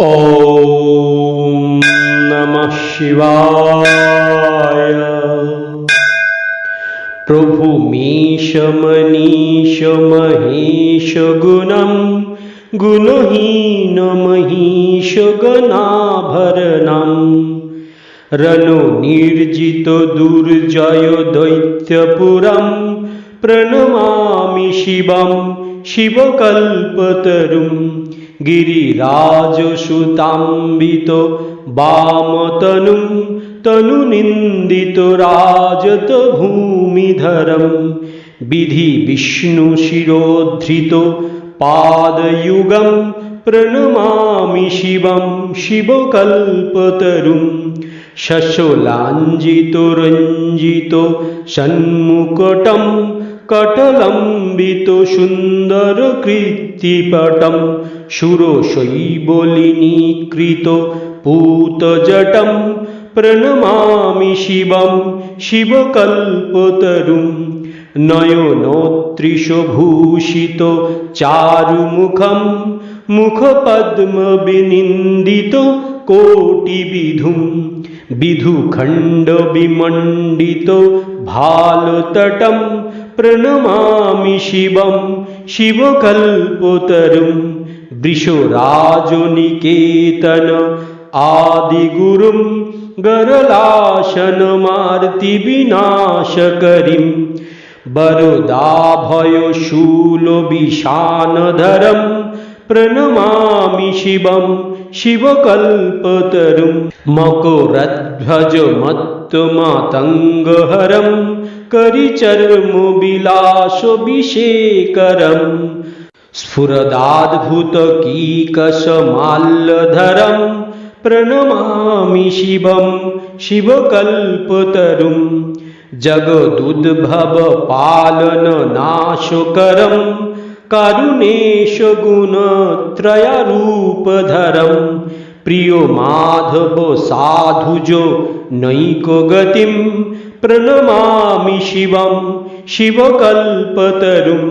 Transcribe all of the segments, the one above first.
ॐ नमः शिवाय। प्रभुमीशमनीशमहेशगुणं महेश गुणं दैत्यपुरं प्रणमामि शिवं शिवकल्पतरुम्। गिरिराजसुताम्बित वामतनुं तनुनिन्दित राजत भूमिधरं विधि विष्णुशिरोद्धृत पादयुगं प्रणमामि शिवं शिवकल्पतरुं। शशलाञ्जितरञ्जित सन्मुकटं कटलम्बित सुन्दरकृत्तिपटं सुरशैवलिनीकृत पूतजटं प्रणमामि शिवं शिवकल्पतरुं नयनोत्रिशभूषित चारुमुखं मुखपद्मविनिन्दित कोटिविधुं विधुखण्डविमण्डित भालतटं प्रणमामि शिवं शिवकल्पतरुं वृषराजनिकेतन आदिगुरुं गरलाशनमार्तिविनाशकरिं वरदाभयशूलविशानधरं प्रणमामि शिवं शिवकल्पतरुं मकरध्वजमत्तमातङ्गहरं रिचर्मविलाशविशेकरम् स्फुरदाद्भुतकीकषमाल्लधरं प्रणमामि शिवम् शिवकल्पतरुं जगदुद्भवपालननाशकरं करुणेश गुणत्रयरूपधरम्। प्रियो माधव साधुजो नैको गतिम्। प्रणमामि शिवं शिवकल्पतरुं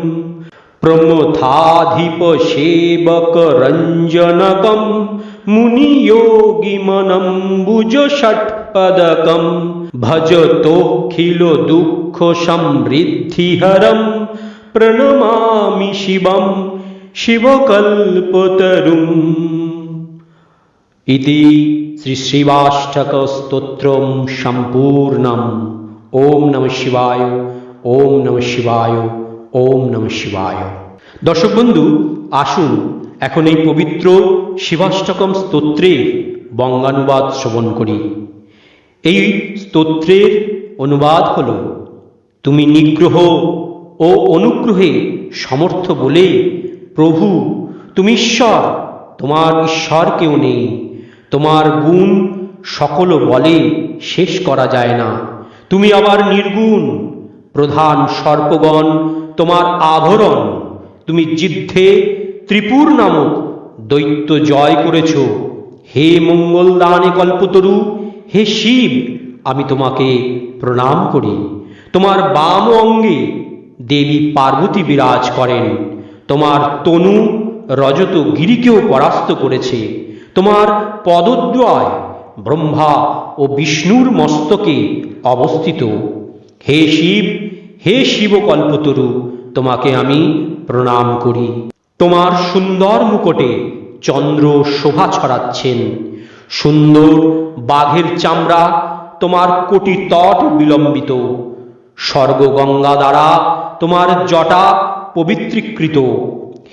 प्रमथाधिपसेवकरञ्जनकं मुनियोगिमनम्बुजषट्पदकं भजतोऽखिलदुःखसमृद्धिहरं प्रणमामि शिवं शिवकल्पतरुम् इति শ্রীশ্রীবাষ্টকস্তোত্রম সম্পূর্ণম ওম নম শিবায় ওম নম শিবায় ওম নম শিবায় দর্শক বন্ধু, আসুন, এখন এই পবিত্র শিবাষ্টকম স্তোত্রের বঙ্গানুবাদ শ্রবণ করি। এই স্তোত্রের অনুবাদ হল, তুমি নিগ্রহ ও অনুগ্রহে সমর্থ বলে প্রভু, তুমি ঈশ্বর, তোমার ঈশ্বর কেউ নেই। তোমার গুণ সকল বলে শেষ করা যায় না। তুমি আবার নির্গুণ, প্রধান সর্পগণ, তোমার আভরণ। তুমি যুদ্ধে ত্রিপুর নামক দৈত্য জয় করেছ। হে মঙ্গলদানে কল্পতরু, হে শিব, আমি তোমাকে প্রণাম করি। তোমার বাম অঙ্গে দেবী পার্বতী বিরাজ করেন। তোমার তনু রজত গিরিকেও পরাস্ত করেছে। তোমার পদদ্বয় ব্রহ্মা ও বিষ্ণুর মস্তকে অবস্থিত। হে শিব, হে শিবকল্পতরু, তোমাকে আমি প্রণাম করি। তোমার সুন্দর মুকুটে চন্দ্র শোভা ছড়াচ্ছেন। সুন্দর বাঘের চামড়া তোমার কোটি তট বিলম্বিত। স্বর্গগঙ্গা দ্বারা তোমার জটা পবিত্রীকৃত।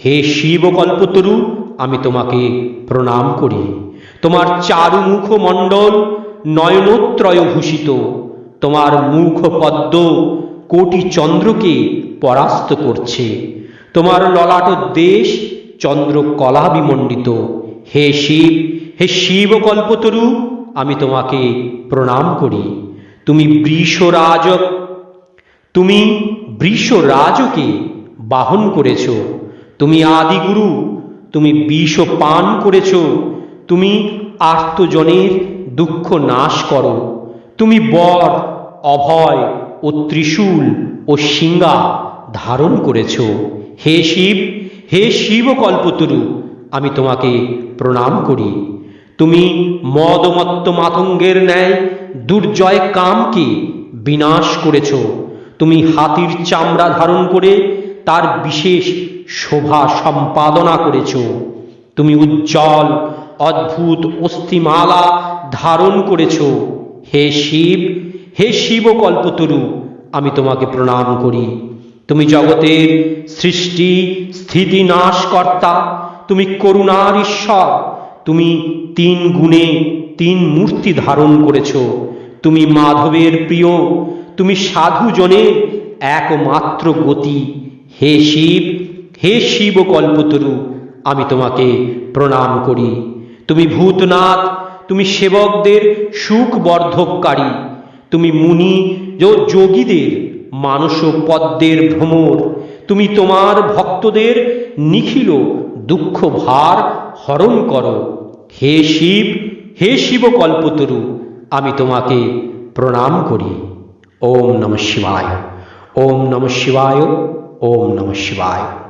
হে শিবকল্পতরু আমি তোমাকে প্রণাম করি। তোমার চারু মুখ মণ্ডল নয়নোত্রয় ভূষিত তোমার মুখ পদ্ম কোটি চন্দ্রকে পরাস্ত করছে। তোমার ললাট দেশ চন্দ্র কলা বিমণ্ডিত হে শিব, হে শিবকল্পতরু, আমি তোমাকে প্রণাম করি। তুমি বৃষরাজ, তুমি বৃষরাজকে বাহন করেছ। তুমি আদিগুরু তুমি বিষ পান করেছ, তুমি আর্তজনের দুঃখ নাশ করো। তুমি বর, অভয় ও ত্রিশূল ও সিঙ্গা ধারণ করেছ। হে শিব হে শিব কল্পতরু আমি তোমাকে প্রণাম করি। তুমি মদমত্ত মাতঙ্গের ন্যায় দুর্জয় কামকে বিনাশ করেছ। তুমি হাতির চামড়া ধারণ করে তার বিশেষ শোভা সম্পাদনা করেছ। তুমি উজ্জ্বল, অদ্ভুত অস্থিমালা ধারণ করেছ। হে শিব হে শিব কল্পতরু আমি তোমাকে প্রণাম করি। তুমি জগতের সৃষ্টি, স্থিতি নাশকর্তা। তুমি করুণার ঈশ্বর। তুমি তিন গুণে তিন মূর্তি ধারণ করেছ। তুমি মাধবের প্রিয়। তুমি সাধুজনের একমাত্র গতি। হে শিব হে শিব কল্পতরু, আমি তোমাকে প্রণাম করি। তুমি ভূতনাথ, তুমি সেবকদের সুখ বর্ধককারী তুমি মুনি যোগীদের মানস পদ্মের ভ্রমর। তুমি তোমার ভক্তদের নিখিল দুঃখ ভার হরণ করো। হে শিব হে শিব কল্পতরু, আমি তোমাকে প্রণাম করি। ওম নম শিবায়। ওম নম শিবায়। ওম নম শিবায়।